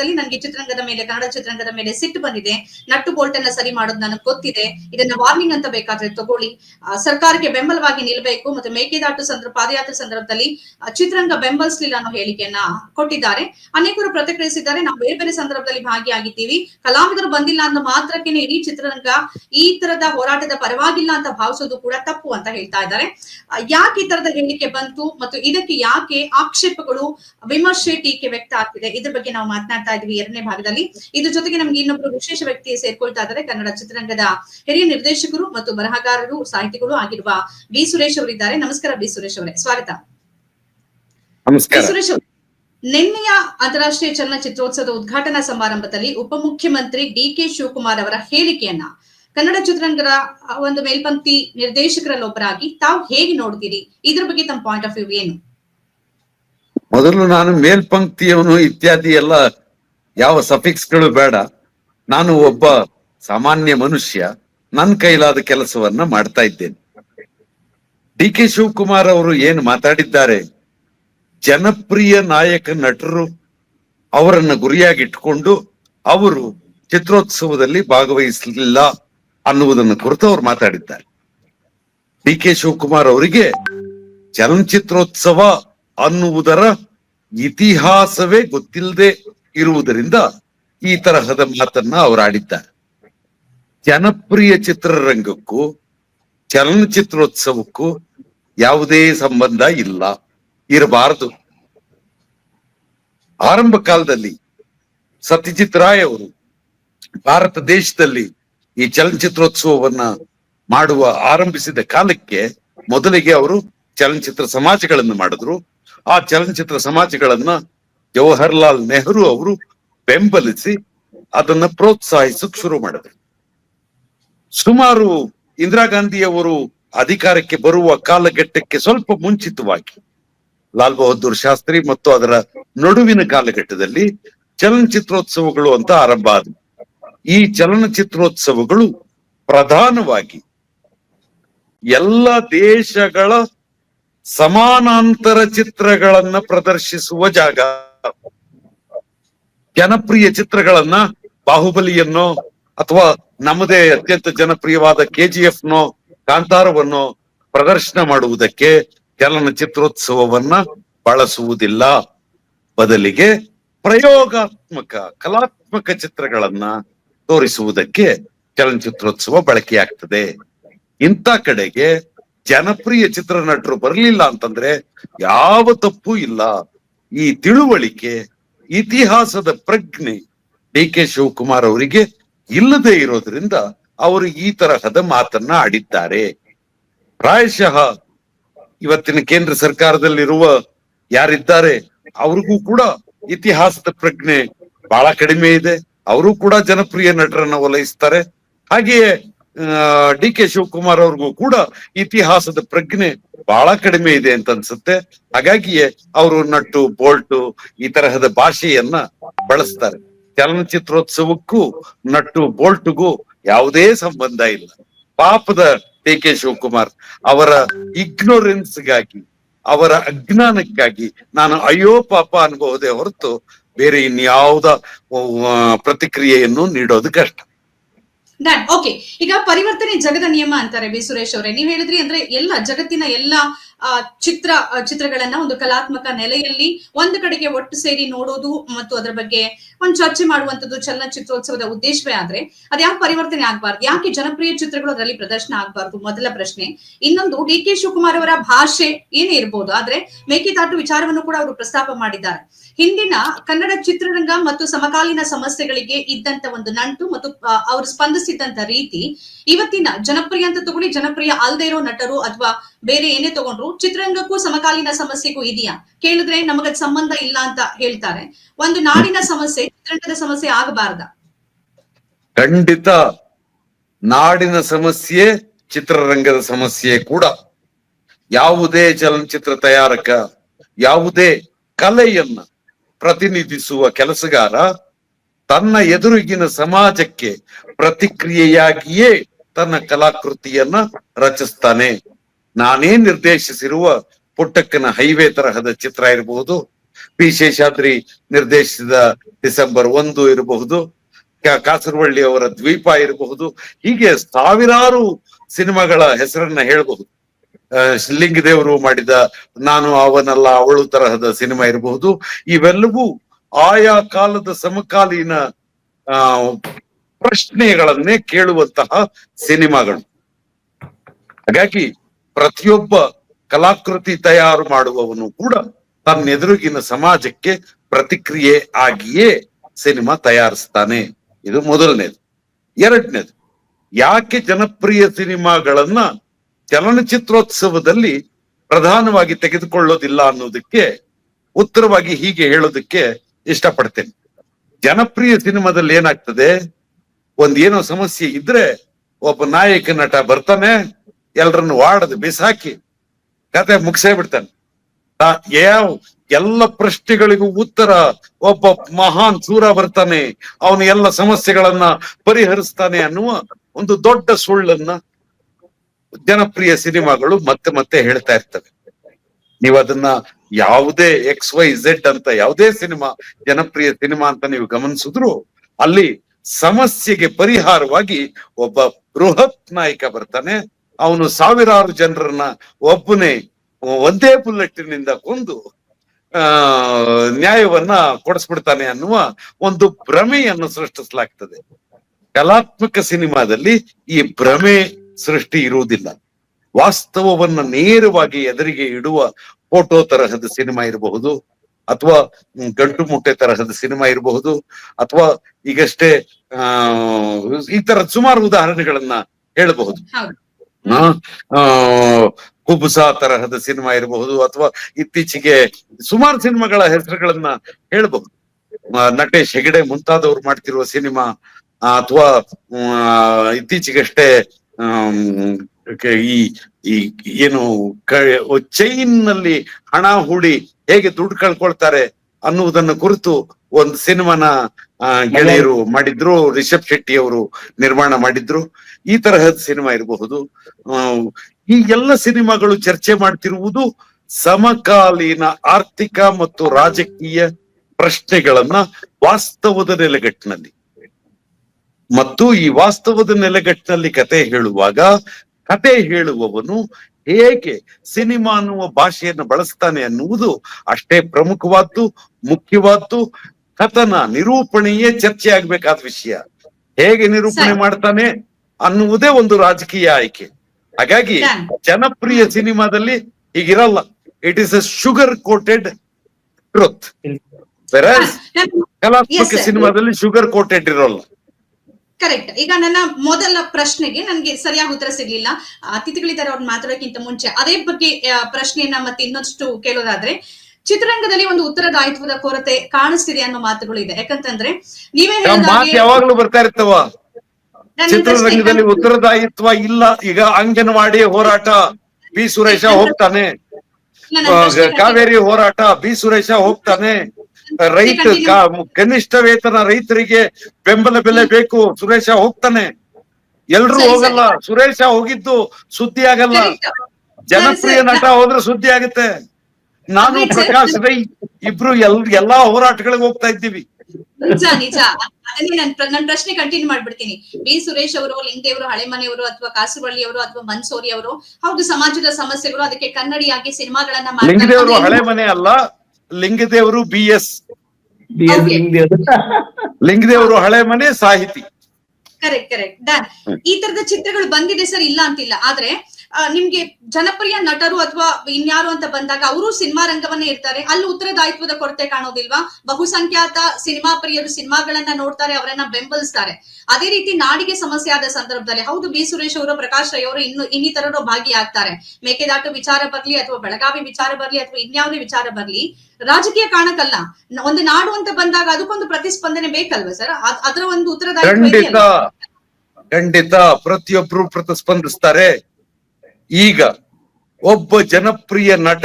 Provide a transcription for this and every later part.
ಸಂದರ್ಭದಲ್ಲಿ ನನಗೆ ಚಿತ್ರರಂಗದ ಮೇಲೆ, ಕನ್ನಡ ಚಿತ್ರರಂಗದ ಮೇಲೆ ಸಿಟ್ಟು ಬಂದಿದೆ. ನಟ್ಟು ಬೋಲ್ಟ್ ಅನ್ನ ಸರಿ ಮಾಡೋದು ನನಗೆ ಗೊತ್ತಿದೆ. ಇದನ್ನ ವಾರ್ನಿಂಗ್ ಅಂತ ಬೇಕಾದ್ರೆ ತಗೊಳ್ಳಿ. ಸರ್ಕಾರಕ್ಕೆ ಬೆಂಬಲವಾಗಿ ನಿಲ್ಬೇಕು ಮತ್ತೆ ಮೇಕೆದಾಟು ಸಂದರ್ಭ, ಪಾದಯಾತ್ರೆ ಸಂದರ್ಭದಲ್ಲಿ ಚಿತ್ರರಂಗ ಬೆಂಬಲಿಸಲಿಲ್ಲ ಅನ್ನೋ ಹೇಳಿಕೆಯನ್ನ ಕೊಟ್ಟಿದ್ದಾರೆ. ಅನೇಕರು ಪ್ರತಿಕ್ರಿಯಿಸಿದ್ದಾರೆ. ನಾವು ಬೇರೆ ಬೇರೆ ಸಂದರ್ಭದಲ್ಲಿ ಭಾಗಿಯಾಗಿದ್ದೀವಿ. ಕಲಾವಿದರು ಬಂದಿಲ್ಲ ಅನ್ನೋ ಮಾತ್ರಕ್ಕೆ ಇಡೀ ಚಿತ್ರರಂಗ ಈ ತರದ ಹೋರಾಟದ ಪರವಾಗಿಲ್ಲ ಅಂತ ಭಾವಿಸೋದು ಕೂಡ ತಪ್ಪು ಅಂತ ಹೇಳ್ತಾ ಇದ್ದಾರೆ. ಯಾಕೆ ಈ ತರದ ಹೇಳಿಕೆ ಬಂತು ಮತ್ತು ಇದಕ್ಕೆ ಯಾಕೆ ಆಕ್ಷೇಪಗಳು, ವಿಮರ್ಶೆ ಟೀಕೆ ವ್ಯಕ್ತ ಆಗ್ತಿದೆ? ಇದ್ರ ಬಗ್ಗೆ ನಾವು ಮಾತನಾಡ್ತಾ ಇದ್ವಿ ಎರಡನೇ ಭಾಗದಲ್ಲಿ. ಇದ್ರ ಜೊತೆಗೆ ನಮ್ಗೆ ಇನ್ನೊಬ್ರು ವಿಶೇಷ ವ್ಯಕ್ತಿ ಸೇರ್ಕೊಳ್ತಾ ಇದ್ದಾರೆ ಕನ್ನಡ ಚಿತ್ರರಂಗದ ಹಿರಿಯ ನಿರ್ದೇಶಕರು ಮತ್ತು ಬರಹಗಾರರು ಸಾಹಿತಿಗಳು ಆಗಿರುವ ಬಿ ಸುರೇಶ್ ಅವರಿದ್ದಾರೆ. ನಮಸ್ಕಾರ ಬಿ ಸುರೇಶ್ ಅವರೇ ಸ್ವಾಗತ. ಸುರೇಶ್ ಅವರೇ ನಿನ್ನೆಯ ಅಂತಾರಾಷ್ಟ್ರೀಯ ಚಲನಚಿತ್ರೋತ್ಸವದ ಉದ್ಘಾಟನಾ ಸಮಾರಂಭದಲ್ಲಿ ಉಪಮುಖ್ಯಮಂತ್ರಿ ಡಿ ಕೆ ಶಿವಕುಮಾರ್ ಅವರ ಹೇಳಿಕೆಯನ್ನ ಕನ್ನಡ ಚಿತ್ರರಂಗದ ಒಂದು ಮೇಲ್ಪಂಕ್ತಿ ನಿರ್ದೇಶಕರಲ್ಲೊಬ್ಬರಾಗಿ ತಾವು ಹೇಗೆ ನೋಡ್ತೀರಿ? ಇದ್ರ ಬಗ್ಗೆ ತಮ್ಮ ಪಾಯಿಂಟ್ ಆಫ್ ವ್ಯೂ ಏನು? ಮೊದಲು ನಾನು ಮೇಲ್ಪಂಕ್ತಿಯವನು ಇತ್ಯಾದಿ ಎಲ್ಲ ಯಾವ ಸಫಿಕ್ಸ್ಗಳು ಬೇಡ. ನಾನು ಒಬ್ಬ ಸಾಮಾನ್ಯ ಮನುಷ್ಯ. ನನ್ನ ಕೈಲಾದ ಕೆಲಸವನ್ನ ಮಾಡ್ತಾ ಇದ್ದೇನೆ. ಡಿ ಕೆ ಶಿವಕುಮಾರ್ ಅವರು ಏನು ಮಾತಾಡಿದ್ದಾರೆ? ಜನಪ್ರಿಯ ನಾಯಕ ನಟರು ಅವರನ್ನ ಗುರಿಯಾಗಿಟ್ಕೊಂಡು ಅವರು ಚಿತ್ರೋತ್ಸವದಲ್ಲಿ ಭಾಗವಹಿಸಲಿಲ್ಲ ಅನ್ನುವುದನ್ನು ಕುರಿತು ಅವ್ರು ಮಾತಾಡಿದ್ದಾರೆ. ಡಿ ಕೆ ಶಿವಕುಮಾರ್ ಅವರಿಗೆ ಚಲನಚಿತ್ರೋತ್ಸವ ಅನ್ನುವುದರ ಇತಿಹಾಸವೇ ಗೊತ್ತಿಲ್ಲದೆ ಇರುವುದರಿಂದ ಈ ತರಹದ ಮಾತನ್ನ ಅವರು ಆಡಿದ್ದಾರೆ. ಜನಪ್ರಿಯ ಚಿತ್ರರಂಗಕ್ಕೂ, ಚಲನಚಿತ್ರೋತ್ಸವಕ್ಕೂ ಯಾವುದೇ ಸಂಬಂಧ ಇಲ್ಲ, ಇರಬಾರದು. ಆರಂಭ ಕಾಲದಲ್ಲಿ ಸತ್ಯಜಿತ್ ರಾಯ್ ಅವರು ಭಾರತ ದೇಶದಲ್ಲಿ ಈ ಚಲನಚಿತ್ರೋತ್ಸವವನ್ನ ಮಾಡುವ, ಆರಂಭಿಸಿದ ಕಾಲಕ್ಕೆ ಮೊದಲಿಗೆ ಅವರು ಚಲನಚಿತ್ರ ಸಮಾಜಗಳನ್ನು ಮಾಡಿದ್ರು. ಆ ಚಲನಚಿತ್ರ ಸಮಾಜಗಳನ್ನ ಜವಾಹರ್ಲಾಲ್ ನೆಹರು ಅವರು ಬೆಂಬಲಿಸಿ ಅದನ್ನ ಪ್ರೋತ್ಸಾಹಿಸಕ್ ಶುರು ಮಾಡಿದ್ರು. ಸುಮಾರು ಇಂದಿರಾ ಗಾಂಧಿ ಅವರು ಅಧಿಕಾರಕ್ಕೆ ಬರುವ ಕಾಲಘಟ್ಟಕ್ಕೆ ಸ್ವಲ್ಪ ಮುಂಚಿತವಾಗಿ ಲಾಲ್ ಬಹದ್ದೂರ್ ಶಾಸ್ತ್ರಿ ಮತ್ತು ಅದರ ನಡುವಿನ ಕಾಲಘಟ್ಟದಲ್ಲಿ ಚಲನಚಿತ್ರೋತ್ಸವಗಳು ಅಂತ ಆರಂಭ ಆದವು. ಈ ಚಲನಚಿತ್ರೋತ್ಸವಗಳು ಪ್ರಧಾನವಾಗಿ ಎಲ್ಲ ದೇಶಗಳ ಸಮಾನಾಂತರ ಚಿತ್ರಗಳನ್ನ ಪ್ರದರ್ಶಿಸುವ ಜಾಗ. ಜನಪ್ರಿಯ ಚಿತ್ರಗಳನ್ನ ಬಾಹುಬಲಿಯನ್ನೋ ಅಥವಾ ನಮ್ಮದೇ ಅತ್ಯಂತ ಜನಪ್ರಿಯವಾದ ಕೆಜಿಎಫ್ ನೋ ಕಾಂತಾರವನ್ನೋ ಪ್ರದರ್ಶನ ಮಾಡುವುದಕ್ಕೆ ಚಲನಚಿತ್ರೋತ್ಸವವನ್ನ ಬಳಸುವುದಿಲ್ಲ. ಬದಲಿಗೆ ಪ್ರಯೋಗಾತ್ಮಕ, ಕಲಾತ್ಮಕ ಚಿತ್ರಗಳನ್ನ ತೋರಿಸುವುದಕ್ಕೆ ಚಲನಚಿತ್ರೋತ್ಸವ ಬಳಕೆಯಾಗ್ತದೆ. ಇಂಥ ಕಡೆಗೆ ಜನಪ್ರಿಯ ಚಿತ್ರನಟರು ಬರಲಿಲ್ಲ ಅಂತಂದ್ರೆ ಯಾವ ತಪ್ಪು ಇಲ್ಲ. ಈ ತಿಳುವಳಿಕೆ, ಇತಿಹಾಸದ ಪ್ರಜ್ಞೆ ಡಿ ಕೆ ಶಿವಕುಮಾರ್ ಅವರಿಗೆ ಇಲ್ಲದೆ ಇರೋದ್ರಿಂದ ಅವರು ಈ ತರಹದ ಮಾತನ್ನ ಆಡಿದ್ದಾರೆ. ಪ್ರಾಯಶಃ ಇವತ್ತಿನ ಕೇಂದ್ರ ಸರ್ಕಾರದಲ್ಲಿರುವ ಯಾರಿದ್ದಾರೆ, ಅವ್ರಿಗೂ ಕೂಡ ಇತಿಹಾಸದ ಪ್ರಜ್ಞೆ ಬಹಳ ಕಡಿಮೆ ಇದೆ. ಅವರು ಕೂಡ ಜನಪ್ರಿಯ ನಟರನ್ನ ಒಲೈಸ್ತಾರೆ. ಹಾಗೆಯೇ ಡಿ ಕೆ ಶಿವಕುಮಾರ್ ಅವ್ರಿಗೂ ಕೂಡ ಇತಿಹಾಸದ ಪ್ರಜ್ಞೆ ಬಹಳ ಕಡಿಮೆ ಇದೆ ಅಂತ ಅನ್ಸುತ್ತೆ. ಹಾಗಾಗಿಯೇ ಅವರು ನಟ್ಟು, ಬೋಲ್ಟು ಈ ತರಹದ ಭಾಷೆಯನ್ನ ಬಳಸ್ತಾರೆ. ಚಲನಚಿತ್ರೋತ್ಸವಕ್ಕೂ ನಟ್ಟು, ಬೋಲ್ಟ್ಗೂ ಯಾವುದೇ ಸಂಬಂಧ ಇಲ್ಲ. ಪಾಪದ ಡಿ ಕೆ ಶಿವಕುಮಾರ್ ಅವರ ಇಗ್ನೋರೆನ್ಸ್ಗಾಗಿ, ಅವರ ಅಜ್ಞಾನಕ್ಕಾಗಿ ನಾನು ಅಯ್ಯೋ ಪಾಪ ಅನ್ಬಹುದೇ ಹೊರತು ಬೇರೆ ಇನ್ಯಾವುದ ಪ್ರತಿಕ್ರಿಯೆಯನ್ನು ನೀಡೋದು ಕಷ್ಟ. ಡನ್ ಓಕೆ ಈಗ ಪರಿವರ್ತನೆ ಜಗದ ನಿಯಮ ಅಂತಾರೆ ಬಿ ಸುರೇಶ್ ಅವರೇ. ನೀವ್ ಹೇಳಿದ್ರಿ ಅಂದ್ರೆ ಎಲ್ಲ ಜಗತ್ತಿನ ಎಲ್ಲ ಚಿತ್ರ ಚಿತ್ರಗಳನ್ನ ಒಂದು ಕಲಾತ್ಮಕ ನೆಲೆಯಲ್ಲಿ ಒಂದು ಕಡೆಗೆ ಒಟ್ಟು ಸೇರಿ ನೋಡೋದು ಮತ್ತು ಅದರ ಬಗ್ಗೆ ಒಂದು ಚರ್ಚೆ ಮಾಡುವಂತದ್ದು ಚಲನಚಿತ್ರೋತ್ಸವದ ಉದ್ದೇಶವೇ ಆದ್ರೆ ಅದ್ಯಾಕೆ ಪರಿವರ್ತನೆ ಆಗ್ಬಾರ್ದು? ಯಾಕೆ ಜನಪ್ರಿಯ ಚಿತ್ರಗಳು ಅದರಲ್ಲಿ ಪ್ರದರ್ಶನ ಆಗ್ಬಾರ್ದು? ಮೊದಲ ಪ್ರಶ್ನೆ. ಇನ್ನೊಂದು, ಡಿ ಕೆ ಶಿವಕುಮಾರ್ ಅವರ ಭಾಷೆ ಏನೇ ಇರ್ಬೋದು, ಆದ್ರೆ ಮೇಕೆದಾಟು ವಿಚಾರವನ್ನು ಕೂಡ ಅವರು ಪ್ರಸ್ತಾಪ ಮಾಡಿದ್ದಾರೆ. ಹಿಂದಿನ ಕನ್ನಡ ಚಿತ್ರರಂಗ ಮತ್ತು ಸಮಕಾಲೀನ ಸಮಸ್ಯೆಗಳಿಗೆ ಇದ್ದಂತ ಒಂದು ನಂಟು ಮತ್ತು ಅವರು ಸ್ಪಂದಿಸಿದ್ದಂತ ರೀತಿ ಇವತ್ತಿನ ಜನಪ್ರಿಯ ಅಂತ ತಗೊಳ್ಳಿ, ಜನಪ್ರಿಯ ಅಲ್ಲದೆ ಇರೋ ನಟರು ಅಥವಾ ಬೇರೆ ಏನೇ ತಗೊಂಡ್ರು ಚಿತ್ರರಂಗಕ್ಕೂ ಸಮಕಾಲೀನ ಸಮಸ್ಯೆಗೂ ಇದೆಯಾ? ಕೇಳಿದ್ರೆ ನಮಗದ್ ಸಂಬಂಧ ಇಲ್ಲ ಅಂತ ಹೇಳ್ತಾರೆ. ಒಂದು ನಾಡಿನ ಸಮಸ್ಯೆ ಚಿತ್ರರಂಗದ ಸಮಸ್ಯೆ ಆಗಬಾರ್ದ? ಖಂಡಿತ ನಾಡಿನ ಸಮಸ್ಯೆ ಚಿತ್ರರಂಗದ ಸಮಸ್ಯೆ ಕೂಡ. ಯಾವುದೇ ಚಲನಚಿತ್ರ ತಯಾರಕ, ಯಾವುದೇ ಕಲೆಯನ್ನ ಪ್ರತಿನಿಧಿಸುವ ಕೆಲಸಗಾರ ತನ್ನ ಎದುರಿಗಿನ ಸಮಾಜಕ್ಕೆ ಪ್ರತಿಕ್ರಿಯೆಯಾಗಿಯೇ ತನ್ನ ಕಲಾಕೃತಿಯನ್ನ ರಚಿಸ್ತಾನೆ. ನಾನೇ ನಿರ್ದೇಶಿಸಿರುವ ಪುಟ್ಟಕ್ಕನ ಹೈವೇ ತರಹದ ಚಿತ್ರ ಇರಬಹುದು. ಪಿ ಶೇಷಾದ್ರಿ ನಿರ್ದೇಶಿಸಿದ ಡಿಸೆಂಬರ್ ಒಂದು ಇರಬಹುದು. ಕಾಸರವಳ್ಳಿ ಅವರ ದ್ವೀಪ ಇರಬಹುದು. ಹೀಗೆ ಸಾವಿರಾರು ಸಿನಿಮಾಗಳ ಹೆಸರನ್ನ ಹೇಳಬಹುದು. ಲಿಂಗದೇವರು ಮಾಡಿದ ನಾನು ಅವನಲ್ಲ ಅವಳು ತರಹದ ಸಿನಿಮಾ ಇರಬಹುದು. ಇವೆಲ್ಲವೂ ಆಯಾ ಕಾಲದ ಸಮಕಾಲೀನ, ಆ, ಪ್ರಶ್ನೆಗಳನ್ನೇ ಕೇಳುವಂತಹ ಸಿನಿಮಾಗಳು. ಹಾಗಾಗಿ ಪ್ರತಿಯೊಬ್ಬ ಕಲಾಕೃತಿ ತಯಾರು ಮಾಡುವವನು ಕೂಡ ತನ್ನೆದುರುಗಿನ ಸಮಾಜಕ್ಕೆ ಪ್ರತಿಕ್ರಿಯೆ ಆಗಿಯೇ ಸಿನಿಮಾ ತಯಾರಿಸ್ತಾನೆ. ಇದು ಮೊದಲನೇದು. ಎರಡನೇದು, ಯಾಕೆ ಜನಪ್ರಿಯ ಸಿನಿಮಾಗಳನ್ನ ಚಲನಚಿತ್ರೋತ್ಸವದಲ್ಲಿ ಪ್ರಧಾನವಾಗಿ ತೆಗೆದುಕೊಳ್ಳೋದಿಲ್ಲ ಅನ್ನೋದಕ್ಕೆ ಉತ್ತರವಾಗಿ ಹೀಗೆ ಹೇಳೋದಕ್ಕೆ ಇಷ್ಟಪಡ್ತೇನೆ. ಜನಪ್ರಿಯ ಸಿನಿಮಾದಲ್ಲಿ ಏನಾಗ್ತದೆ? ಒಂದೇನೋ ಸಮಸ್ಯೆ ಇದ್ರೆ ಒಬ್ಬ ನಾಯಕ ನಟ ಬರ್ತಾನೆ ಎಲ್ರನ್ನು ವಾಡದು ಬಿಸಾಕಿ ಕತೆ ಮುಗಿಸೇ ಬಿಡ್ತಾನೆ. ಯಾವ ಎಲ್ಲ ಪ್ರಶ್ನೆಗಳಿಗೂ ಉತ್ತರ ಒಬ್ಬ ಮಹಾನ್ ಸೂರ ಬರ್ತಾನೆ, ಅವನು ಎಲ್ಲ ಸಮಸ್ಯೆಗಳನ್ನ ಪರಿಹರಿಸ್ತಾನೆ ಅನ್ನುವ ಒಂದು ದೊಡ್ಡ ಸುಳ್ಳನ್ನ ಜನಪ್ರಿಯ ಸಿನಿಮಾಗಳು ಮತ್ತೆ ಮತ್ತೆ ಹೇಳ್ತಾ ಇರ್ತವೆ. ನೀವು ಅದನ್ನ ಯಾವುದೇ ಎಕ್ಸ್ ವೈ ಝೆಡ್ ಅಂತ ಯಾವುದೇ ಸಿನಿಮಾ, ಜನಪ್ರಿಯ ಸಿನಿಮಾ ಅಂತ ನೀವು ಗಮನಿಸಿದ್ರು ಅಲ್ಲಿ ಸಮಸ್ಯೆಗೆ ಪರಿಹಾರವಾಗಿ ಒಬ್ಬ ಬೃಹತ್ ನಾಯಕ ಬರ್ತಾನೆ ಅವನು ಸಾವಿರಾರು ಜನರನ್ನ ಒಬ್ಬನೇ, ಒಂದೇ ಬುಲ್ಲೆಟ್ಟಿನಿಂದ ಕೊಂದು, ಆ, ನ್ಯಾಯವನ್ನ ಕೊಡಿಸ್ಬಿಡ್ತಾನೆ ಅನ್ನುವ ಒಂದು ಭ್ರಮೆಯನ್ನು ಸೃಷ್ಟಿಸಲಾಗ್ತದೆ. ಕಲಾತ್ಮಕ ಸಿನಿಮಾದಲ್ಲಿ ಈ ಭ್ರಮೆ ಸೃಷ್ಟಿ ಇರುವುದಿಲ್ಲ. ವಾಸ್ತವವನ್ನ ನೇರವಾಗಿ ಎದುರಿಗೆ ಇಡುವ ಫೋಟೋ ತರಹದ ಸಿನಿಮಾ ಇರಬಹುದು, ಅಥವಾ ಗಂಟು ಮುಟ್ಟೆ ತರಹದ ಸಿನಿಮಾ ಇರಬಹುದು, ಅಥವಾ ಈಗಷ್ಟೇ, ಆ, ಈ ತರ ಸುಮಾರು ಉದಾಹರಣೆಗಳನ್ನ ಹೇಳಬಹುದು. ಕುಬುಸ ತರಹದ ಸಿನಿಮಾ ಇರಬಹುದು ಅಥವಾ ಇತ್ತೀಚೆಗೆ ಸುಮಾರು ಸಿನಿಮಾಗಳ ಹೆಸರುಗಳನ್ನ ಹೇಳಬಹುದು. ನಟೇಶ್ ಹೆಗಡೆ ಮುಂತಾದವರು ಮಾಡ್ತಿರುವ ಸಿನಿಮಾ ಅಥವಾ ಇತ್ತೀಚೆಗಷ್ಟೇ ಈ ಈ, ಏನು ಚೈನ್ನಲ್ಲಿ ಹಣ ಹೂಡಿ ಹೇಗೆ ದುಡ್ಡು ಕಳ್ಕೊಳ್ತಾರೆ ಅನ್ನುವುದನ್ನು ಕುರಿತು ಒಂದು ಸಿನಿಮಾನ ಆ, ಗೆಳೆಯರು ಮಾಡಿದ್ರು ರಿಷಬ್ ಶೆಟ್ಟಿ ಅವರು ನಿರ್ಮಾಣ ಮಾಡಿದ್ರು. ಈ ತರಹದ ಸಿನಿಮಾ ಇರಬಹುದು. ಈ ಎಲ್ಲ ಸಿನಿಮಾಗಳು ಚರ್ಚೆ ಮಾಡ್ತಿರುವುದು ಸಮಕಾಲೀನ ಆರ್ಥಿಕ ಮತ್ತು ರಾಜಕೀಯ ಪ್ರಶ್ನೆಗಳನ್ನ ವಾಸ್ತವದ ನೆಲೆಗಟ್ಟಿನಲ್ಲಿ. ಮತ್ತು ಈ ವಾಸ್ತವದ ನೆಲೆಗಟ್ಟಿನಲ್ಲಿ ಕತೆ ಹೇಳುವಾಗ ಕತೆ ಹೇಳುವವನು ಹೇಗೆ ಸಿನಿಮಾ ಅನ್ನುವ ಭಾಷೆಯನ್ನು ಬಳಸ್ತಾನೆ ಅನ್ನುವುದು ಅಷ್ಟೇ ಪ್ರಮುಖವಾದ್ದು ಮುಖ್ಯವಾದ್ದು ಕಥನ ನಿರೂಪಣೆಯೇ ಚರ್ಚೆ ಆಗ್ಬೇಕಾದ ವಿಷಯ. ಹೇಗೆ ನಿರೂಪಣೆ. ಮಾಡ್ತಾನೆ ಅನ್ನುವುದೇ ಒಂದು ರಾಜಕೀಯ ಆಯ್ಕೆ. ಹಾಗಾಗಿ ಜನಪ್ರಿಯ ಸಿನಿಮಾದಲ್ಲಿ ಈಗಿರಲ್ಲ it is a sugar coated truth ಕಲಾತ್ಮಕ ಸಿನಿಮಾದಲ್ಲಿ ಶುಗರ್ ಕೋಟೆಡ್ ಇರೋಲ್ಲ. ಕರೆಕ್ಟ್ ಈಗ ನನ್ನ ಮೊದಲ ಪ್ರಶ್ನೆಗೆ ನನಗೆ ಸರಿಯಾಗಿ ಉತ್ತರ ಸಿಗ್ಲಿಲ್ಲ. ಅತಿಥಿಗಳಿದ್ದಾರೆ ಅವ್ರು ಮಾತಾಡೋಕ್ಕಿಂತ ಮುಂಚೆ. ಅದೇ ಬಗ್ಗೆ ಪ್ರಶ್ನೆಯನ್ನ ಮತ್ತೆ ಇನ್ನೊಂದಷ್ಟು ಕೇಳೋದಾದ್ರೆ ಚಿತ್ರರಂಗದಲ್ಲಿ ಒಂದು ಉತ್ತರದಾಯಿತ್ವದ ಕೊರತೆ ಕಾಣಿಸ್ತಿದೆ ಅನ್ನೋ ಮಾತುಗಳು ಇದೆ ಯಾಕಂತಂದ್ರೆ ನೀವೇ ಯಾವಾಗ್ಲೂ ಬರ್ತಾ ಇರ್ತವ ಚಿತ್ರರಂಗದಲ್ಲಿ ಉತ್ತರದಾಯಿತ್ವ ಇಲ್ಲ. ಈಗ ಅಂಗನವಾಡಿ ಹೋರಾಟ ಬಿ. ಸುರೇಶ ಹೋಗ್ತಾನೆ. ಕಾವೇರಿ ಹೋರಾಟ ಬಿ. ಸುರೇಶ ಹೋಗ್ತಾನೆ. ರೈತ ಕನಿಷ್ಠ ವೇತನ ರೈತರಿಗೆ ಬೆಂಬಲ ಬೆಲೆ ಬೇಕು ಸುರೇಶ ಹೋಗ್ತಾನೆ. ಎಲ್ರು. ಹೋಗಲ್ಲ ಸುರೇಶ ಹೋಗಿದ್ದು ಸುದ್ದಿ ಆಗಲ್ಲ. ಜನಪ್ರಿಯ ನಟ ಹೋದ್ರೆ ಸುದ್ದಿ ಆಗುತ್ತೆ. ನಾನು ಪ್ರಕಾಶ್ ರೈ ಇಬ್ರು ಎಲ್ ಎಲ್ಲಾ ಹೋರಾಟಗಳಿಗೆ ಹೋಗ್ತಾ ಇದ್ದೀವಿ. ನಿಜ ನಿಜ. ಅದನ್ನೇ ನನ್ ನನ್ ಪ್ರಶ್ನೆ ಕಂಟಿನ್ಯೂ ಮಾಡ್ಬಿಡ್ತೀನಿ. ಬಿ. ಸುರೇಶ್ ಅವರು ಲಿಂಗದೇವರು ಹಳೆ ಮನೆಯವರು ಅಥವಾ ಕಾಸರವಳ್ಳಿ ಅವರು ಅಥವಾ ಮನ್ಸೋರಿ ಅವರು ಹೌದು ಸಮಾಜದ ಸಮಸ್ಯೆಗಳು ಅದಕ್ಕೆ ಕನ್ನಡಿಯಾಗಿ ಸಿನಿಮಾಗಳನ್ನ ಲಿಂಗದೇವರು ಹಳೆ ಮನೆ ಅಲ್ಲ ಲಿಂಗದೇವರು ಬಿ ಎಸ್. ಲಿಂಗದೇವರು ಹಳೆ ಮನೆ ಸಾಹಿತಿ. ಕರೆಕ್ಟ್ ಕರೆಕ್ಟ್ ಡನ್ ಈ ತರದ ಚಿತ್ರಗಳು ಬಂದಿದೆ ಸರ್ ಇಲ್ಲ ಅಂತಿಲ್ಲ. ಆದ್ರೆ ನಿಮ್ಗೆ ಜನಪ್ರಿಯ ನಟರು ಅಥವಾ ಇನ್ಯಾರು ಅಂತ ಬಂದಾಗ ಅವರು ಸಿನಿಮಾ ರಂಗವನ್ನೇ ಇರ್ತಾರೆ. ಅಲ್ಲಿ ಉತ್ತರದಾಯಿತ್ವದ ಕೊರತೆ ಕಾಣೋದಿಲ್ವಾ? ಬಹುಸಂಖ್ಯಾತ ಸಿನಿಮಾ ಪ್ರಿಯರು ಸಿನಿಮಾಗಳನ್ನ ನೋಡ್ತಾರೆ, ಅವರನ್ನ ಬೆಂಬಲಿಸ್ತಾರೆ. ಅದೇ ರೀತಿ ನಾಡಿಗೆ ಸಮಸ್ಯೆ ಆದ ಸಂದರ್ಭದಲ್ಲಿ, ಹೌದು ಬಿ ಸುರೇಶ್ ಅವರು, ಪ್ರಕಾಶ್ ರೈ ಅವರು ಇನ್ನು ಇನ್ನಿತರರು ಭಾಗಿಯಾಗ್ತಾರೆ. ಮೇಕೆದಾಟು ವಿಚಾರ ಬರ್ಲಿ ಅಥವಾ ಬೆಳಗಾವಿ ವಿಚಾರ ಬರ್ಲಿ ಅಥವಾ ಇನ್ಯಾವುದೇ ವಿಚಾರ ಬರ್ಲಿ, ರಾಜಕೀಯ ಕಾರಣಕ್ಕಲ್ಲ ಒಂದು ನಾಡು ಅಂತ ಬಂದಾಗ ಅದಕ್ಕೊಂದು ಪ್ರತಿಸ್ಪಂದನೆ ಬೇಕಲ್ವಾ ಸರ್? ಅದರ ಒಂದು ಉತ್ತರದಾಯಿತ್ವ ಖಂಡಿತ ಪ್ರತಿಯೊಬ್ರು ಪ್ರತಿಸ್ಪಂದಿಸ್ತಾರೆ. ಈಗ ಒಬ್ಬ ಜನಪ್ರಿಯ ನಟ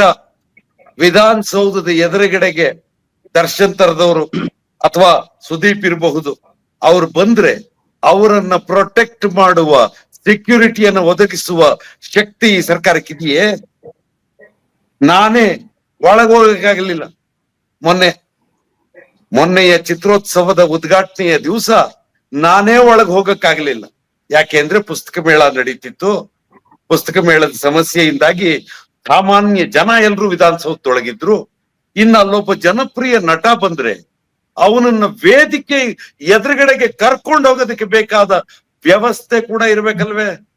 ವಿಧಾನಸೌಧದ ಎದುರುಗಡೆಗೆ ದರ್ಶನ್ ತರದವರು ಅಥವಾ ಸುದೀಪ್ ಇರಬಹುದು. ಅವ್ರು ಬಂದ್ರೆ ಅವರನ್ನ ಪ್ರೊಟೆಕ್ಟ್ ಮಾಡುವ ಸೆಕ್ಯೂರಿಟಿಯನ್ನು ಒದಗಿಸುವ ಶಕ್ತಿ ಈ ಸರ್ಕಾರಕ್ಕಿದೆಯೇ ನಾನೇ ಒಳಗೋಗಲಿಲ್ಲ ಮೊನ್ನೆ, ಮೊನ್ನೆಯ ಚಿತ್ರೋತ್ಸವದ ಉದ್ಘಾಟನೆಯ ದಿವಸ ನಾನೇ ಒಳಗ್ ಹೋಗಕ್ಕಾಗ್ಲಿಲ್ಲ. ಯಾಕೆಂದ್ರೆ ಪುಸ್ತಕ ಮೇಳ ನಡೀತಿತ್ತು. ಪುಸ್ತಕ ಮೇಳದ ಸಮಸ್ಯೆಯಿಂದಾಗಿ ಸಾಮಾನ್ಯ ಜನ ಎಲ್ರು ವಿಧಾನಸೌಧದೊಳಗಿದ್ರು. ಇನ್ನು ಅಲ್ಲೊಬ್ಬ ಜನಪ್ರಿಯ ನಟ ಬಂದ್ರೆ ಅವನನ್ನ ವೇದಿಕೆ ಎದುರುಗಡೆಗೆ ಕರ್ಕೊಂಡು ಹೋಗೋದಕ್ಕೆ ಬೇಕಾದ ವ್ಯವಸ್ಥೆ ಕೂಡ ಇರ್ಬೇಕಲ್ವೇ?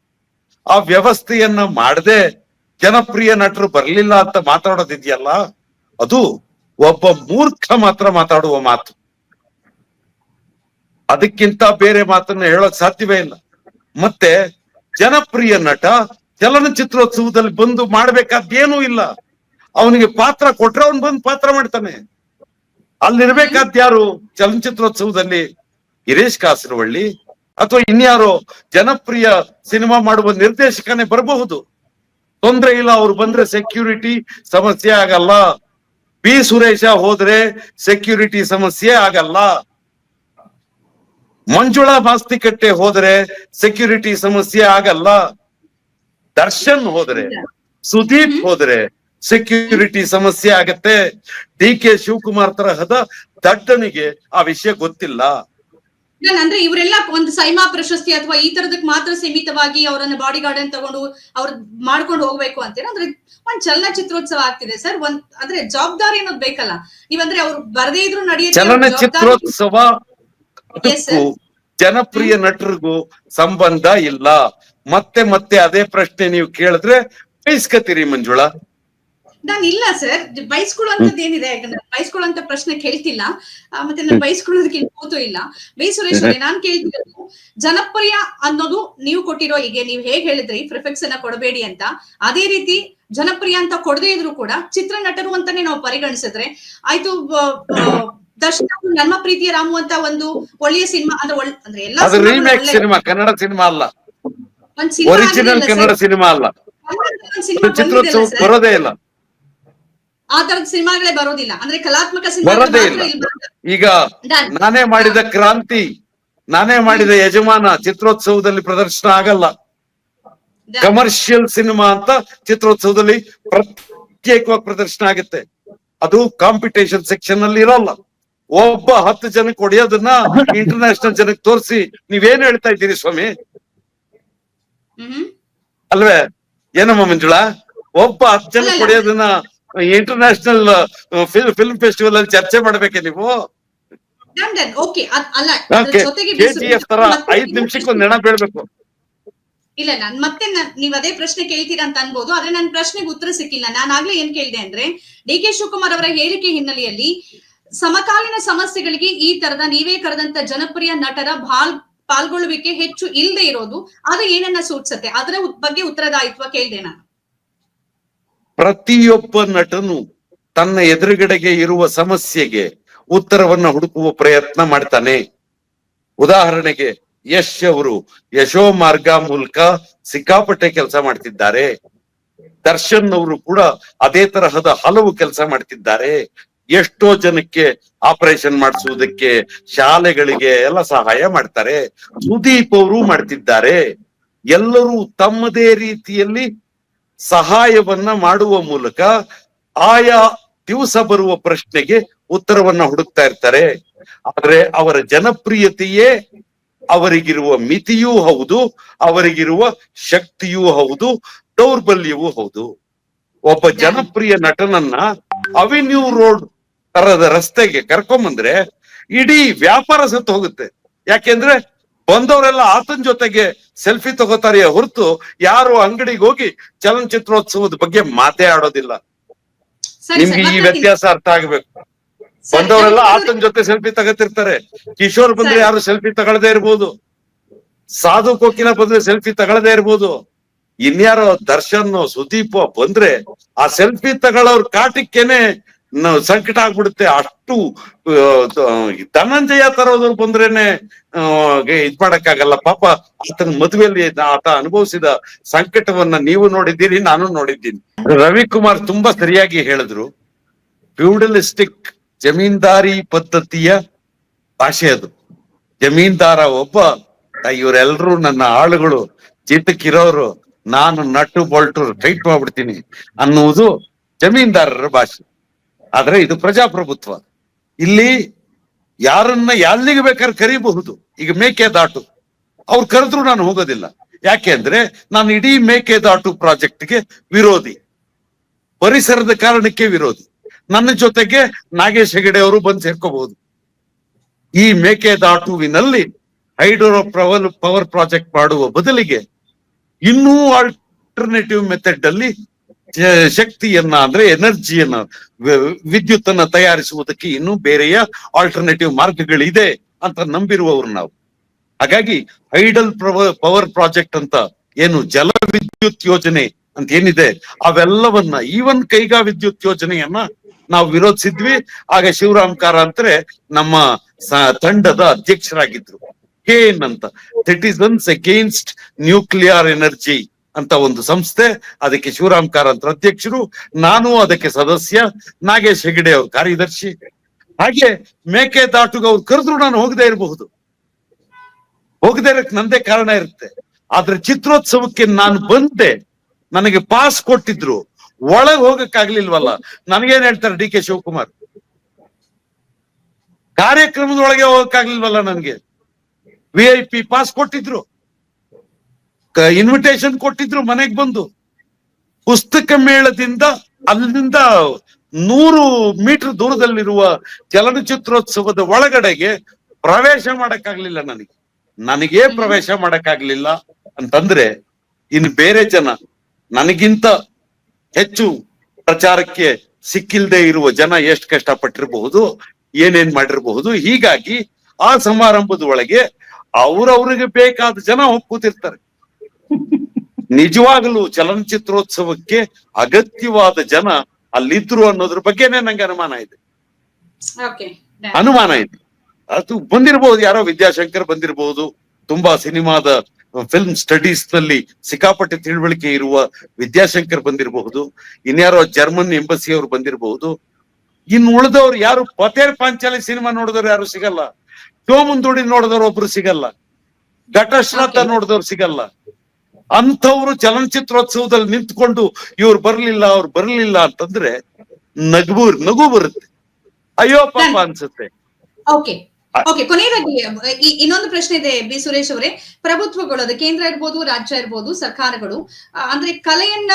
ಆ ವ್ಯವಸ್ಥೆಯನ್ನ ಮಾಡದೆ ಜನಪ್ರಿಯ ನಟರು ಬರ್ಲಿಲ್ಲ ಅಂತ ಮಾತಾಡೋದಿದೆಯಲ್ಲ? ಅದು ಒಬ್ಬ ಮೂರ್ಖ ಮಾತ್ರ ಮಾತಾಡುವ ಮಾತು. ಅದಕ್ಕಿಂತ ಬೇರೆ ಮಾತನ್ನ ಹೇಳೋಕ್ ಸಾಧ್ಯವೇ ಇಲ್ಲ. ಮತ್ತೆ ಜನಪ್ರಿಯ ನಟ ಚಲನಚಿತ್ರೋತ್ಸವದಲ್ಲಿ ಬಂದು ಮಾಡ್ಬೇಕಾದ್ದೇನೂ ಇಲ್ಲ. ಅವನಿಗೆ ಪಾತ್ರ ಕೊಟ್ರೆ ಅವನ್ ಬಂದು ಪಾತ್ರ ಮಾಡ್ತಾನೆ. ಅಲ್ಲಿರ್ಬೇಕಾದ್ ಯಾರು? ಚಲನಚಿತ್ರೋತ್ಸವದಲ್ಲಿ ಗಿರೀಶ್ ಕಾಸರವಳ್ಳಿ ಅಥವಾ ಇನ್ಯಾರೋ ಜನಪ್ರಿಯ ಸಿನಿಮಾ ಮಾಡುವ ನಿರ್ದೇಶಕನೇ ಬರಬಹುದು. ತೊಂದರೆ ಇಲ್ಲ, ಅವ್ರು ಬಂದ್ರೆ ಸೆಕ್ಯೂರಿಟಿ ಸಮಸ್ಯೆ ಆಗಲ್ಲ. ಬಿ ಸುರೇಶ ಹೋದ್ರೆ ಸೆಕ್ಯೂರಿಟಿ ಸಮಸ್ಯೆ ಆಗಲ್ಲ. ಮಂಜುಳಾ ಮಾಸ್ತಿಕಟ್ಟೆ ಹೋದ್ರೆ ಸೆಕ್ಯೂರಿಟಿ ಸಮಸ್ಯೆ ಆಗಲ್ಲ. ದರ್ಶನ್ ಹೋದ್ರೆ ಸುದೀಪ್ ಹೋದ್ರೆ ಸೆಕ್ಯೂರಿಟಿ ಸಮಸ್ಯೆ ಆಗತ್ತೆ. ಡಿ ಕೆ ಶಿವಕುಮಾರ್ ತರಹದ ದಡ್ಡನಿಗೆ ಆ ವಿಷಯ ಗೊತ್ತಿಲ್ಲ. ಅಂದ್ರೆ ಇವರೆಲ್ಲ ಒಂದು ಸೈಮಾ ಪ್ರಶಸ್ತಿ ಅಥವಾ ಈ ತರದಕ್ ಮಾತ್ರ ಸೀಮಿತವಾಗಿ ಅವರನ್ನ ಬಾಡಿ ಗಾರ್ಡ್ ಅಂತ ತಗೊಂಡು ಅವ್ರ ಮಾಡ್ಕೊಂಡು ಹೋಗ್ಬೇಕು ಅಂತೀರ ಅಂದ್ರೆ ಒಂದ್ ಚಲನಚಿತ್ರೋತ್ಸವ ಆಗ್ತಿದೆ ಸರ್. ಒಂದ್ ಅಂದ್ರೆ ಜವಾಬ್ದಾರಿ ಅನ್ನೋದು ಬೇಕಲ್ಲ. ನೀವಂದ್ರೆ ಅವ್ರು ಬರದೇ ಇದ್ರು ನಡೆಯುತ್ತೆ ಚಲನಚಿತ್ರೋತ್ಸವ ಜನಪ್ರಿಯ ನಟರಿಗೂ ಸಂಬಂಧ ಇಲ್ಲ. ಮತ್ತೆ ಮತ್ತೆ ಅದೇ ಪ್ರಶ್ನೆ ನೀವು ಕೇಳಿದ್ರೆ ಬಯಸ್ಕತ್ತೀರಿ ಮಂಜುಳಾ? ನಾನು ಇಲ್ಲ ಸರ್. ಬಯಸ್ಕೊಳ್ಳುವಂತದ್ದು ಏನಿದೆ? ಯಾಕಂದ್ರೆ ಬಯಸ್ಕೊಳ್ಳುವಂತ ಪ್ರಶ್ನೆ ಕೇಳ್ತಿಲ್ಲ. ಮತ್ತೆ ನಾನು ಬಯಸ್ಕೊಳ್ಳೋದಕ್ಕೆ ಕೂತು ಇಲ್ಲ. ಬೈ ಸುರೇಶ್ ಅವರೇ ನಾನ್ ಕೇಳ್ತಿರೋದು ಜನಪ್ರಿಯ ಅನ್ನೋದು ನೀವು ಕೊಟ್ಟಿರೋ ಹೀಗೆ ನೀವು ಹೇಗ್ ಹೇಳಿದ್ರಿ ಪ್ರಿಫೆಕ್ಸ್ ಅನ್ನ ಕೊಡಬೇಡಿ ಅಂತ. ಅದೇ ರೀತಿ ಜನಪ್ರಿಯ ಅಂತ ಕೊಡದೇ ಇದ್ರು ಕೂಡ ಚಿತ್ರ ನಟರು ಅಂತಾನೆ ನಾವು ಪರಿಗಣಿಸಿದ್ರೆ ಆಯ್ತು ದರ್ಶನ ನನ್ನ ಪ್ರೀತಿಯ ರಾಮು ಅಂತ ಒಂದು ಒಳ್ಳೆಯ ಸಿನಿಮಾ ಅಂದ್ರೆ ಅಂದ್ರೆ ಎಲ್ಲಾ ಸಿನಿಮಾ ಕನ್ನಡ ಸಿನಿಮಾ ಅಲ್ಲ. ಒರಿಜಿನಲ್ ಕನ್ನಡ ಸಿನಿಮಾ ಅಲ್ಲ. ಚಿತ್ರೋತ್ಸವ? ಬರೋದೇ ಇಲ್ಲ. ಆ ತರದ ಸಿನಿಮಾಗಳೇ ಬರೋದಿಲ್ಲ. ಅಂದ್ರೆ ಕಲಾತ್ಮಕ ಸಿನಿಮಾ ಬರೋದೇ ಇಲ್ಲ. ಈಗ ನಾನೇ ಮಾಡಿದ ಕ್ರಾಂತಿ ನಾನೇ ಮಾಡಿದ ಯಜಮಾನ ಚಿತ್ರೋತ್ಸವದಲ್ಲಿ ಪ್ರದರ್ಶನ ಆಗಲ್ಲ. ಕಮರ್ಷಿಯಲ್ ಸಿನಿಮಾ ಅಂತ ಚಿತ್ರೋತ್ಸವದಲ್ಲಿ ಪ್ರತ್ಯೇಕವಾಗಿ ಪ್ರದರ್ಶನ ಆಗುತ್ತೆ. ಅದು ಕಾಂಪಿಟೇಷನ್ ಸೆಕ್ಷನ್ ಅಲ್ಲಿ ಇರಲ್ಲ. ಒಬ್ಬ ಹತ್ತು ಜನಕ್ಕೆ ಹೊಡೆಯೋದನ್ನ ಇಂಟರ್ನ್ಯಾಷನಲ್ ಜನಕ್ಕೆ ತೋರಿಸಿ ನೀವೇನ್ ಹೇಳ್ತಾ ಇದ್ದೀರಿ ಸ್ವಾಮಿ? ಅಲ್ವೇ? ಏನಮ್ಮ ಮಂಜುಳಾ? ಒಬ್ಬ ಹತ್ತು ಜನಕ್ಕೆ ಹೊಡೆಯೋದನ್ನ ಇಂಟರ್ನ್ಯಾಷನಲ್ ಫಿಲ್ಮ್ ಫೆಸ್ಟಿವಲ್ ಅಲ್ಲಿ ಚರ್ಚೆ ಮಾಡ್ಬೇಕೆ ನೀವು? ತರ ಐದ್ ನಿಮಿಷಕ್ಕೆ ಒಂದ್ ನೆನ ಬೀಳ್ಬೇಕು. ಇಲ್ಲ ನಾನ್ ಮತ್ತೆ ನೀವ್ ಅದೇ ಪ್ರಶ್ನೆ ಕೇಳ್ತೀರಾ ಅಂತ ಅನ್ಬೋದು ಆದ್ರೆ ನನ್ ಪ್ರಶ್ನೆಗೆ ಉತ್ತರ ಸಿಕ್ಕಿಲ್ಲ. ನಾನು ಆಗ್ಲೇ ಏನ್ ಕೇಳಿದೆ ಅಂದ್ರೆ ಡಿ ಕೆ ಶಿವಕುಮಾರ್ ಅವರ ಹೇಳಿಕೆ ಹಿನ್ನೆಲೆಯಲ್ಲಿ ಸಮಕಾಲೀನ ಸಮಸ್ಯೆಗಳಿಗೆ ಈ ತರದ ನೀವೇ ಕರೆದಂತ ಜನಪ್ರಿಯ ನಟರ ಬಾಲ್ ಪಾಲ್ಗೊಳ್ಳುವಿಕೆ ಹೆಚ್ಚು ಇಲ್ಲದೆ ಇರೋದು ಅದು ಏನನ್ನ ಸೂಚಿಸುತ್ತೆ? ಅದರ ಬಗ್ಗೆ ಉತ್ತರದಾಯಿತ್ವ ಕೇಳಿದೆ ನಾನು. ಪ್ರತಿಯೊಬ್ಬ ನಟನು ತನ್ನ ಎದುರುಗಡೆಗೆ ಇರುವ ಸಮಸ್ಯೆಗೆ ಉತ್ತರವನ್ನ ಹುಡುಕುವ ಪ್ರಯತ್ನ ಮಾಡ್ತಾನೆ. ಉದಾಹರಣೆಗೆ, ಯಶ್ ಅವರು ಯಶೋ ಮಾರ್ಗ ಮೂಲಕ ಸಿಕ್ಕಾಪಟ್ಟೆ ಕೆಲಸ ಮಾಡ್ತಿದ್ದಾರೆ. ದರ್ಶನ್ ಅವರು ಕೂಡ ಅದೇ ತರಹದ ಹಲವು ಕೆಲಸ ಮಾಡ್ತಿದ್ದಾರೆ. ಎಷ್ಟೋ ಜನಕ್ಕೆ ಆಪರೇಷನ್ ಮಾಡಿಸುವುದಕ್ಕೆ ಶಾಲೆಗಳಿಗೆ ಎಲ್ಲ ಸಹಾಯ ಮಾಡ್ತಾರೆ. ಸುದೀಪ್ ಅವರು ಮಾಡ್ತಿದ್ದಾರೆ. ಎಲ್ಲರೂ ತಮ್ಮದೇ ರೀತಿಯಲ್ಲಿ ಸಹಾಯವನ್ನ ಮಾಡುವ ಮೂಲಕ ಆಯಾ ದಿವಸ ಬರುವ ಪ್ರಶ್ನೆಗೆ ಉತ್ತರವನ್ನ ಹುಡುಕ್ತಾ ಇರ್ತಾರೆ. ಆದ್ರೆ ಅವರ ಜನಪ್ರಿಯತೆಯೇ ಅವರಿಗಿರುವ ಮಿತಿಯೂ ಹೌದು, ಅವರಿಗಿರುವ ಶಕ್ತಿಯೂ ಹೌದು, ದೌರ್ಬಲ್ಯವೂ ಹೌದು. ಒಬ್ಬ ಜನಪ್ರಿಯ ನಟನನ್ನ ಅವೆನ್ಯೂ ರೋಡ್ ತರದ ರಸ್ತೆಗೆ ಕರ್ಕೊಂಬಂದ್ರೆ ಇಡೀ ವ್ಯಾಪಾರ ಸತ್ತು ಹೋಗುತ್ತೆ. ಯಾಕೆಂದ್ರೆ ಬಂದವರೆಲ್ಲ ಆತನ ಜೊತೆಗೆ ಸೆಲ್ಫಿ ತಗೋತಾರೆ ಹೊರತು ಯಾರು ಅಂಗಡಿಗೆ ಹೋಗಿ ಚಲನಚಿತ್ರೋತ್ಸವದ ಬಗ್ಗೆ ಮಾತೇ ಆಡೋದಿಲ್ಲ. ನಿಮ್ಗೆ ಈ ವ್ಯತ್ಯಾಸ ಅರ್ಥ ಆಗ್ಬೇಕು. ಬಂದವರೆಲ್ಲ ಆತನ ಜೊತೆ ಸೆಲ್ಫಿ ತಗತಿರ್ತಾರೆ. ಕಿಶೋರ್ ಬಂದ್ರೆ ಯಾರು ಸೆಲ್ಫಿ ತಗೊಳ್ಳದೇ ಇರ್ಬೋದು. ಸಾಧು ಕೋಕಿಲ ಬಂದ್ರೆ ಸೆಲ್ಫಿ ತಗೊಳ್ಳದೇ ಇರ್ಬೋದು. ಇನ್ಯಾರೋ ದರ್ಶನ್ ಸುದೀಪ್ ಬಂದ್ರೆ ಆ ಸೆಲ್ಫಿ ತಗೊಳ್ಳೋರ್ ಕಾಟಕ್ಕೇನೆ ಸಂಕಟ ಆಗ್ಬಿಡುತ್ತೆ. ಅಷ್ಟು ಧನಂಜಯ ತರೋದ್ರು ಬಂದ್ರೇನೆ ಇದ್ ಮಾಡಕ್ಕಾಗಲ್ಲ. ಪಾಪ ಆತನ ಮದುವೆಯಲ್ಲಿ ಆತ ಅನುಭವಿಸಿದ ಸಂಕಟವನ್ನ ನೀವು ನೋಡಿದ್ದೀರಿ, ನಾನು ನೋಡಿದ್ದೀನಿ. ರವಿಕುಮಾರ್ ತುಂಬಾ ಸರಿಯಾಗಿ ಹೇಳಿದ್ರು. ಫ್ಯೂಡಲಿಸ್ಟಿಕ್ ಜಮೀನ್ದಾರಿ ಪದ್ಧತಿಯ ಭಾಷೆ ಅದು. ಜಮೀನ್ದಾರ ಒಬ್ಬ ಇವರೆಲ್ಲರೂ ನನ್ನ ಆಳುಗಳು ಚಿಟ್ಟಕ್ಕಿರೋರು ನಾನು ನಟ್ಟು ಬೊಲ್ಟು ಟೈಟ್ ಮಾಡ್ಬಿಡ್ತೀನಿ ಅನ್ನುವುದು ಜಮೀನ್ದಾರರ ಭಾಷೆ. ಆದ್ರೆ ಇದು ಪ್ರಜಾಪ್ರಭುತ್ವ. ಇಲ್ಲಿ ಯಾರನ್ನ ಎಲ್ಲಿಗೆ ಬೇಕಾದ್ರೆ ಕರೀಬಹುದು. ಈಗ ಮೇಕೆದಾಟು ಅವ್ರು ಕರೆದ್ರು ನಾನು ಹೋಗೋದಿಲ್ಲ. ಯಾಕೆ ಅಂದ್ರೆ ನಾನು ಇಡೀ ಮೇಕೆದಾಟು ಪ್ರಾಜೆಕ್ಟ್ಗೆ ವಿರೋಧಿ. ಪರಿಸರದ ಕಾರಣಕ್ಕೆ ವಿರೋಧಿ. ನನ್ನ ಜೊತೆಗೆ ನಾಗೇಶ್ ಹೆಗಡೆ ಅವರು ಬಂದು ಸೇರ್ಕೋಬಹುದು. ಈ ಮೇಕೆದಾಟುವಿನಲ್ಲಿ ಹೈಡ್ರೋ ಪವರ್ ಪ್ರಾಜೆಕ್ಟ್ ಮಾಡುವ ಬದಲಿಗೆ ಇನ್ನೂ ಆಲ್ಟರ್ನೇಟಿವ್ ಮೆಥಡ್ ಅಲ್ಲಿ ಶಕ್ತಿಯನ್ನ ಅಂದ್ರೆ ಎನರ್ಜಿಯನ್ನ ವಿದ್ಯುತ್ ಅನ್ನ ತಯಾರಿಸುವುದಕ್ಕೆ ಇನ್ನೂ ಬೇರೆಯ ಆಲ್ಟರ್ನೇಟಿವ್ ಮಾರ್ಗಗಳಿದೆ ಅಂತ ನಂಬಿರುವವರು ನಾವು. ಹಾಗಾಗಿ ಹೈಡಲ್ ಪವರ್ ಪ್ರಾಜೆಕ್ಟ್ ಅಂತ ಏನು ಜಲ ವಿದ್ಯುತ್ ಯೋಜನೆ ಅಂತ ಏನಿದೆ, ಅವೆಲ್ಲವನ್ನ ಈವನ್ ಕೈಗಾ ವಿದ್ಯುತ್ ಯೋಜನೆಯನ್ನ ನಾವು ವಿರೋಧಿಸಿದ್ವಿ. ಆಗ ಶಿವರಾಮ್ ಕಾರಂತ್ರೆ ನಮ್ಮ ತಂಡದ ಅಧ್ಯಕ್ಷರಾಗಿದ್ರು. ಏನ್ ಅಂತ. ಸಿಟಿಸನ್ಸ್ ಅಗೇನ್ಸ್ಟ್ ನ್ಯೂಕ್ಲಿಯರ್ ಎನರ್ಜಿ ಅಂತ ಒಂದು ಸಂಸ್ಥೆ, ಅದಕ್ಕೆ ಶಿವರಾಮ್ ಕಾರಂತ ಅಧ್ಯಕ್ಷರು, ನಾನು ಅದಕ್ಕೆ ಸದಸ್ಯ, ನಾಗೇಶ್ ಹೆಗಡೆ ಅವ್ರ ಕಾರ್ಯದರ್ಶಿ. ಹಾಗೆ ಮೇಕೆದಾಟುಗ ಅವ್ರು ಕರೆದ್ರು ನಾನು ಹೋಗದೆ ಇರಬಹುದು. ಹೋಗದೆ ಇರಕ್ ನಂದೇ ಕಾರಣ ಇರುತ್ತೆ. ಆದ್ರೆ ಚಿತ್ರೋತ್ಸವಕ್ಕೆ ನಾನು ಬಂದೆ, ನನಗೆ ಪಾಸ್ ಕೊಟ್ಟಿದ್ರು. ಒಳಗ್ ಹೋಗಕ್ಕಾಗ್ಲಿಲ್ವಲ್ಲ? ನನಗೇನ್ ಹೇಳ್ತಾರೆ ಡಿ ಕೆ ಶಿವಕುಮಾರ್? ಕಾರ್ಯಕ್ರಮದೊಳಗೆ ಹೋಗಕ್ಕಾಗ್ಲಿಲ್ವಲ್ಲ ನನ್ಗೆ? ವಿ ಐ ಪಿ ಪಾಸ್ ಕೊಟ್ಟಿದ್ರು. ಇನ್ವಿಟೇಷನ್ ಕೊಟ್ಟಿದ್ರು ಮನೆಗ್ ಬಂದು. ಪುಸ್ತಕ ಮೇಳದಿಂದ ಅಲ್ಲಿಂದ ನೂರು ಮೀಟರ್ ದೂರದಲ್ಲಿರುವ ಚಲನಚಿತ್ರೋತ್ಸವದ ಒಳಗಡೆಗೆ ಪ್ರವೇಶ ಮಾಡಕ್ಕಾಗ್ಲಿಲ್ಲ ನನಗೆ. ನನಗೇ ಪ್ರವೇಶ ಮಾಡಕ್ಕಾಗ್ಲಿಲ್ಲ ಅಂತಂದ್ರೆ ಇನ್ನು ಬೇರೆ ಜನ ನನಗಿಂತ ಹೆಚ್ಚು ಪ್ರಚಾರಕ್ಕೆ ಸಿಕ್ಕಿಲ್ದೆ ಇರುವ ಜನ ಎಷ್ಟು ಕಷ್ಟಪಟ್ಟಿರಬಹುದು, ಏನೇನ್ ಮಾಡಿರಬಹುದು, ಹೀಗಾಗಿ ಆ ಸಮಾರಂಭದ ಒಳಗೆ ಅವ್ರವ್ರಿಗೆ ಬೇಕಾದ ಜನ ಹೋಗ್ ಕೂತಿರ್ತಾರೆ. ನಿಜವಾಗಲೂ ಚಲನಚಿತ್ರೋತ್ಸವಕ್ಕೆ ಅಗತ್ಯವಾದ ಜನ ಅಲ್ಲಿದ್ರು ಅನ್ನೋದ್ರ ಬಗ್ಗೆನೆ ನಂಗೆ ಅನುಮಾನ ಇದೆ. ಅನುಮಾನ ಇದೆ. ಅದು ಬಂದಿರಬಹುದು ಯಾರೋ ವಿದ್ಯಾಶಂಕರ್ ಬಂದಿರಬಹುದು ತುಂಬಾ ಸಿನಿಮಾದ ಫಿಲ್ಮ್ ಸ್ಟಡೀಸ್ನಲ್ಲಿ ಸಿಕ್ಕಾಪಟ್ಟೆ ತಿಳುವಳಿಕೆ ಇರುವ ವಿದ್ಯಾಶಂಕರ್ ಬಂದಿರಬಹುದು ಇನ್ಯಾರೋ ಜರ್ಮನ್ ಎಂಬಸಿ ಅವರು ಬಂದಿರಬಹುದು ಇನ್ನು ಉಳಿದವ್ರು ಯಾರು ಪತೇರ್ ಪಾಂಚಾಲಿ ಸಿನಿಮಾ ನೋಡಿದವ್ರು ಯಾರು ಸಿಗಲ್ಲ ಸೋಮುಂದೋಡಿ ನೋಡಿದವ್ರು ಒಬ್ರು ಸಿಗಲ್ಲ Okay. ನೋಡಿದವ್ರು ಸಿಗಲ್ಲ ಅಂಥವ್ರು ಚಲನಚಿತ್ರೋತ್ಸವದಲ್ಲಿ ನಿಂತ್ಕೊಂಡು ಇವ್ರು ಬರ್ಲಿಲ್ಲ ಅವ್ರು ಬರ್ಲಿಲ್ಲ ಅಂತಂದ್ರೆ ನಗು ನಗು ಬರುತ್ತೆ. ಅಯ್ಯೋ ಪಾಪ ಅನ್ಸುತ್ತೆ. ಓಕೆ ಕೊನೆಯದಾಗಿ ಇನ್ನೊಂದು ಪ್ರಶ್ನೆ ಇದೆ ಬಿ ಸುರೇಶ್ ಅವರೇ. ಪ್ರಭುತ್ವಗಳು ಅದು ಕೇಂದ್ರ ಇರ್ಬೋದು ರಾಜ್ಯ ಇರ್ಬೋದು ಸರ್ಕಾರಗಳು ಅಂದ್ರೆ ಕಲೆಯನ್ನ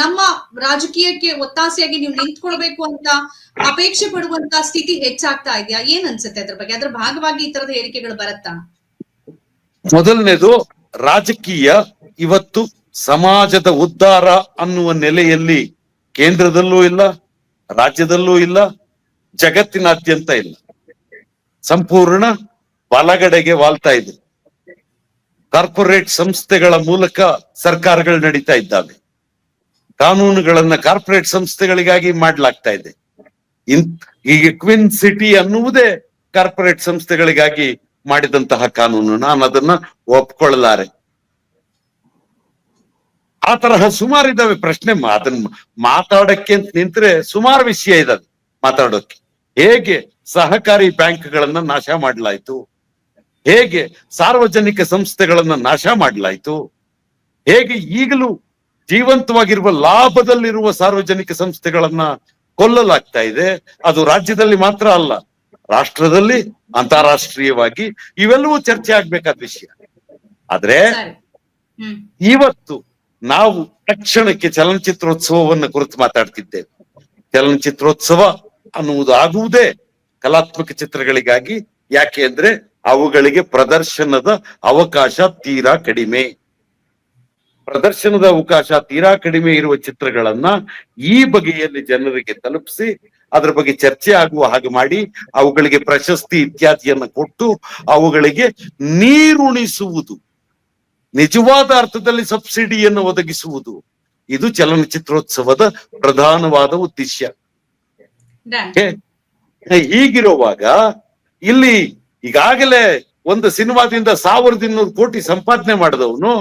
ನಮ್ಮ ರಾಜಕೀಯಕ್ಕೆ ಒತ್ತಾಸೆಯಾಗಿ ನೀವು ನಿಂತ್ಕೊಳ್ಬೇಕು ಅಂತ ಅಪೇಕ್ಷೆ ಪಡುವಂತ ಸ್ಥಿತಿ ಹೆಚ್ಚಾಗ್ತಾ ಇದೆಯಾ? ಏನ್ ಅನ್ಸುತ್ತೆ ಅದ್ರ ಬಗ್ಗೆ? ಅದ್ರ ಭಾಗವಾಗಿ ಈ ತರದ ಹೇಳಿಕೆಗಳು ಬರುತ್ತಾ? ಮೊದಲನೇದು ರಾಜಕೀಯ ಇವತ್ತು ಸಮಾಜದ ಉದ್ಧಾರ ಅನ್ನುವ ನೆಲೆಯಲ್ಲಿ ಕೇಂದ್ರದಲ್ಲೂ ಇಲ್ಲ, ರಾಜ್ಯದಲ್ಲೂ ಇಲ್ಲ, ಜಗತ್ತಿನಾದ್ಯಂತ ಇಲ್ಲ. ಸಂಪೂರ್ಣ ಬಲಗಡೆಗೆ ವಾಲ್ತಾ ಇದೆ. ಕಾರ್ಪೊರೇಟ್ ಸಂಸ್ಥೆಗಳ ಮೂಲಕ ಸರ್ಕಾರಗಳು ನಡೀತಾ ಇದ್ದಾವೆ. ಕಾನೂನುಗಳನ್ನ ಕಾರ್ಪೊರೇಟ್ ಸಂಸ್ಥೆಗಳಿಗಾಗಿ ಮಾಡ್ಲಾಗ್ತಾ ಇದೆ. ಈಗ ಕ್ವಿನ್ ಸಿಟಿ ಅನ್ನುವುದೇ ಕಾರ್ಪೊರೇಟ್ ಸಂಸ್ಥೆಗಳಿಗಾಗಿ ಮಾಡಿದಂತಹ ಕಾನೂನು. ನಾನು ಅದನ್ನ ಒಪ್ಕೊಳ್ಳಲಾರೆ. ಆ ತರಹ ಸುಮಾರು ಇದಾವೆ ಪ್ರಶ್ನೆ ಅದನ್ನ ಮಾತಾಡಕ್ಕೆ ಅಂತ ನಿಂತ್ರೆ ಸುಮಾರು ವಿಷಯ ಇದಾವೆ ಮಾತಾಡೋಕೆ ಹೇಗೆ ಸಹಕಾರಿ ಬ್ಯಾಂಕ್ಗಳನ್ನ ನಾಶ ಮಾಡಲಾಯ್ತು? ಹೇಗೆ ಸಾರ್ವಜನಿಕ ಸಂಸ್ಥೆಗಳನ್ನ ನಾಶ ಮಾಡಲಾಯ್ತು? ಹೇಗೆ ಈಗಲೂ ಜೀವಂತವಾಗಿರುವ ಲಾಭದಲ್ಲಿರುವ ಸಾರ್ವಜನಿಕ ಸಂಸ್ಥೆಗಳನ್ನ ಕೊಲ್ಲಲಾಗ್ತಾ ಇದೆ? ಅದು ರಾಜ್ಯದಲ್ಲಿ ಮಾತ್ರ ಅಲ್ಲ ರಾಷ್ಟ್ರದಲ್ಲಿ ಅಂತಾರಾಷ್ಟ್ರೀಯವಾಗಿ ಇವೆಲ್ಲವೂ ಚರ್ಚೆ ಆಗ್ಬೇಕಾದ ವಿಷಯ. ಆದ್ರೆ ಇವತ್ತು ನಾವು ತಕ್ಷಣಕ್ಕೆ ಚಲನಚಿತ್ರೋತ್ಸವವನ್ನು ಕುರಿತು ಮಾತಾಡ್ತಿದ್ದೇವೆ. ಚಲನಚಿತ್ರೋತ್ಸವ ಅನ್ನುವುದು ಆಗುವುದೇ ಕಲಾತ್ಮಕ ಚಿತ್ರಗಳಿಗಾಗಿ. ಯಾಕೆ ಅಂದ್ರೆ ಅವುಗಳಿಗೆ ಪ್ರದರ್ಶನದ ಅವಕಾಶ ತೀರಾ ಕಡಿಮೆ. ಪ್ರದರ್ಶನದ ಅವಕಾಶ ತೀರಾ ಕಡಿಮೆ ಇರುವ ಚಿತ್ರಗಳನ್ನ ಈ ಬಗೆಯಲ್ಲಿ ಜನರಿಗೆ ತಲುಪಿಸಿ, ಅದರ ಬಗ್ಗೆ ಚರ್ಚೆ ಆಗುವ ಹಾಗೆ ಮಾಡಿ, ಅವುಗಳಿಗೆ ಪ್ರಶಸ್ತಿ ಇತ್ಯಾದಿಯನ್ನು ಕೊಟ್ಟು, ಅವುಗಳಿಗೆ ನೀರುಣಿಸುವುದು. ನಿಜವಾದ ಅರ್ಥದಲ್ಲಿ ಸಬ್ಸಿಡಿಯನ್ನು ಒದಗಿಸುವುದು. ಇದು ಚಲನಚಿತ್ರೋತ್ಸವದ ಪ್ರಧಾನವಾದ ಉದ್ದೇಶ. ಹೀಗಿರುವಾಗ ಇಲ್ಲಿ ಈಗಾಗಲೇ ಒಂದು ಸಿನಿಮಾದಿಂದ ಸಾವಿರದ ಇನ್ನೂರು ಕೋಟಿ ಸಂಪಾದನೆ ಮಾಡಿದವನು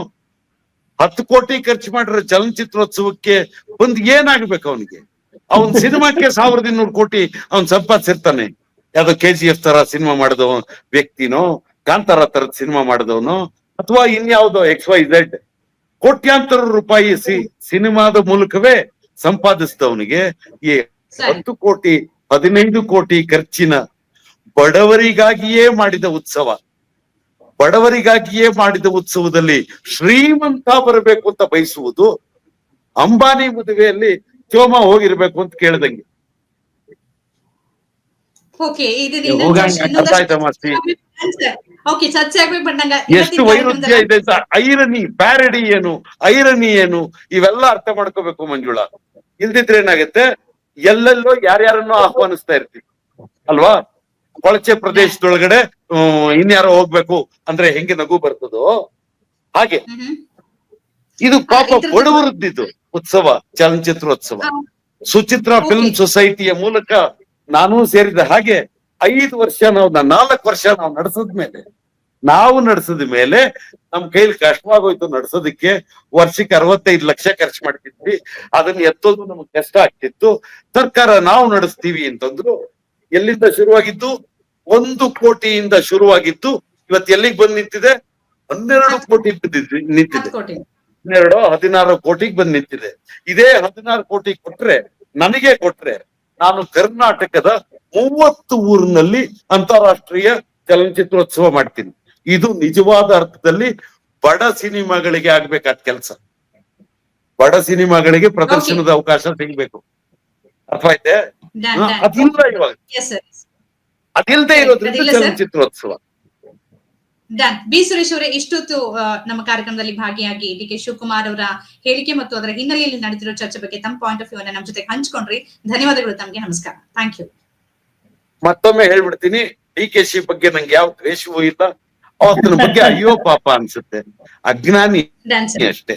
ಹತ್ತು ಕೋಟಿ ಖರ್ಚು ಮಾಡಿರೋ ಚಲನಚಿತ್ರೋತ್ಸವಕ್ಕೆ ಒಂದು ಏನಾಗ್ಬೇಕು ಅವನಿಗೆ? ಅವನ್ ಸಿನಿಮಾಕ್ಕೆ ಸಾವಿರದ ಇನ್ನೂರು ಕೋಟಿ ಅವನ್ ಸಂಪಾದಿಸಿರ್ತಾನೆ. ಯಾವ್ದೋ ಕೆ ಜಿ ಎಫ್ ತರ ಸಿನಿಮಾ ಮಾಡಿದವ ವ್ಯಕ್ತಿನೋ ಕಾಂತಾರ ತರದ ಸಿನಿಮಾ ಮಾಡಿದವನು ಅಥವಾ ಇನ್ಯಾವುದೋ ಎಕ್ಸ್ ವೈ ಝೆಡ್ ಕೋಟ್ಯಾಂತರ ರೂಪಾಯಿ ಸಿ ಸಿನಿಮಾದ ಮೂಲಕವೇ ಸಂಪಾದಿಸಿದವನಿಗೆ ಈ ಹತ್ತು ಕೋಟಿ ಹದಿನೈದು ಕೋಟಿ ಖರ್ಚಿನ ಬಡವರಿಗಾಗಿಯೇ ಮಾಡಿದ ಉತ್ಸವ. ಬಡವರಿಗಾಗಿಯೇ ಮಾಡಿದ ಉತ್ಸವದಲ್ಲಿ ಶ್ರೀಮಂತ ಬರಬೇಕು ಅಂತ ಬಯಸುವುದು ಅಂಬಾನಿ ಮದುವೆಯಲ್ಲಿ ಚೋಮ ಹೋಗಿರ್ಬೇಕು ಅಂತ ಕೇಳ್ದಂಗೆ. ಓಕೆ ಓಕೆ ಚರ್ಚೆ ಆಗ್ಬೇಕು ಬಂದಂಗ ಎಷ್ಟು ವೈರುಧ್ಯ ಇದೆ ಸರ್? ಐರನಿ ಪ್ಯಾರಡಿ ಏನು ಐರನಿ ಏನು ಇವೆಲ್ಲ ಅರ್ಥ ಮಾಡ್ಕೋಬೇಕು ಮಂಜುಳಾ. ಇಲ್ದಿದ್ರೆ ಏನಾಗುತ್ತೆ? ಎಲ್ಲೆಲ್ಲೋ ಯಾರ್ಯಾರನ್ನೋ ಆಹ್ವಾನಿಸ್ತಾ ಇರ್ತೀವಿ. ಅಲ್ವಾ? ಕೊಳಚೆ ಪ್ರದೇಶದೊಳಗಡೆ ಹ್ಮ್, ಇನ್ಯಾರೋ ಹೋಗ್ಬೇಕು ಅಂದ್ರೆ ಹೆಂಗೆ ನಗು ಬರ್ತದೋ? ಹಾಗೆ. ಇದು ಪಾಪ ಬಡವರದ್ದಿದ್ದು ಉತ್ಸವ ಚಲನಚಿತ್ರೋತ್ಸವ. ಸುಚಿತ್ರ ಫಿಲ್ಮ್ ಸೊಸೈಟಿಯ ಮೂಲಕ ನಾನು ಸೇರಿದ ಹಾಗೆ ಐದು ವರ್ಷ ನಾವು ನಾಲ್ಕು ವರ್ಷ ನಾವು ನಡೆಸದ ಮೇಲೆ ನಾವು ನಡೆಸಿದ ಮೇಲೆ ನಮ್ ಕೈಲಿ ಕಷ್ಟವಾಗೋಯ್ತು ನಡೆಸೋದಕ್ಕೆ. ವರ್ಷಕ್ಕೆ ಅರವತ್ತೈದು ಲಕ್ಷ ಖರ್ಚು ಮಾಡ್ತಿದ್ವಿ. ಅದನ್ನ ಎತ್ತೋದು ನಮಗ್ ಕಷ್ಟ ಆಗ್ತಿತ್ತು. ಸರ್ಕಾರ ನಾವು ನಡೆಸ್ತೀವಿ ಅಂತಂದ್ರು ಎಲ್ಲಿಂದ ಶುರುವಾಗಿದ್ದು? ಒಂದು ಕೋಟಿಯಿಂದ ಶುರುವಾಗಿದ್ದು ಇವತ್ತು ಎಲ್ಲಿಗೆ ಬಂದ್ ನಿಂತಿದೆ? ಹನ್ನೆರಡು ಕೋಟಿ ಬಿದ್ದಿದ್ವಿ ನಿಂತಿದೆ. ಹನ್ನೆರಡು ಹದಿನಾರು ಕೋಟಿಗೆ ಬಂದ್ ನಿಂತಿದೆ. ಇದೇ ಹದಿನಾರು ಕೋಟಿ ಕೊಟ್ರೆ ನನಗೆ ಕೊಟ್ರೆ ನಾನು ಕರ್ನಾಟಕದ ಮೂವತ್ತು ಊರಿನಲ್ಲಿ ಅಂತಾರಾಷ್ಟ್ರೀಯ ಚಲನಚಿತ್ರೋತ್ಸವ ಮಾಡ್ತೀನಿ. ಇದು ನಿಜವಾದ ಅರ್ಥದಲ್ಲಿ ಬಡ ಸಿನಿಮಾಗಳಿಗೆ ಆಗ್ಬೇಕಾದ ಕೆಲಸ. ಬಡ ಸಿನಿಮಾಗಳಿಗೆ ಪ್ರದರ್ಶನದ ಅವಕಾಶ ಸಿಗ್ಬೇಕು. ಅರ್ಥ ಹ, ಅದಿಲ್ಲ ಇವಾಗ? ಅದಿಲ್ಲದೆ ಇರೋದ್ರಿಂದ ಚಲನಚಿತ್ರೋತ್ಸವ. ಡನ್. ಬಿ ಸುರೇಶ್ ಅವರೇ ಇಷ್ಟೊತ್ತು ನಮ್ಮ ಕಾರ್ಯಕ್ರಮದಲ್ಲಿ ಭಾಗಿಯಾಗಿ ಡಿ ಕೆ ಶಿವಕುಮಾರ್ ಅವರ ಹೇಳಿಕೆ ಮತ್ತು ಅದರ ಹಿನ್ನೆಲೆಯಲ್ಲಿ ನಡೆದಿರೋ ಚರ್ಚೆ ಬಗ್ಗೆ ತಮ್ಮ ಪಾಯಿಂಟ್ ಆಫ್ ವ್ಯೂ ಅನ್ನ ನಮ್ಮ ಜೊತೆ ಹಂಚ್ಕೊಂಡ್ರಿ. ಧನ್ಯವಾದಗಳು ತಮಗೆ. ನಮಸ್ಕಾರ. ಥ್ಯಾಂಕ್ ಯು ಮತ್ತೊಮ್ಮೆ ಹೇಳ್ಬಿಡ್ತೀನಿ ಡಿ ಕೆ ಶಿ ಬಗ್ಗೆ ನಂಗೆ ಯಾವ ದ್ವೇಷವೂ ಇಲ್ಲ. ಅವತ್ತಿನ ಬಗ್ಗೆ ಅಯ್ಯೋ ಪಾಪ ಅನ್ಸುತ್ತೆ. ಅಜ್ಞಾನಿ ಅಷ್ಟೇ.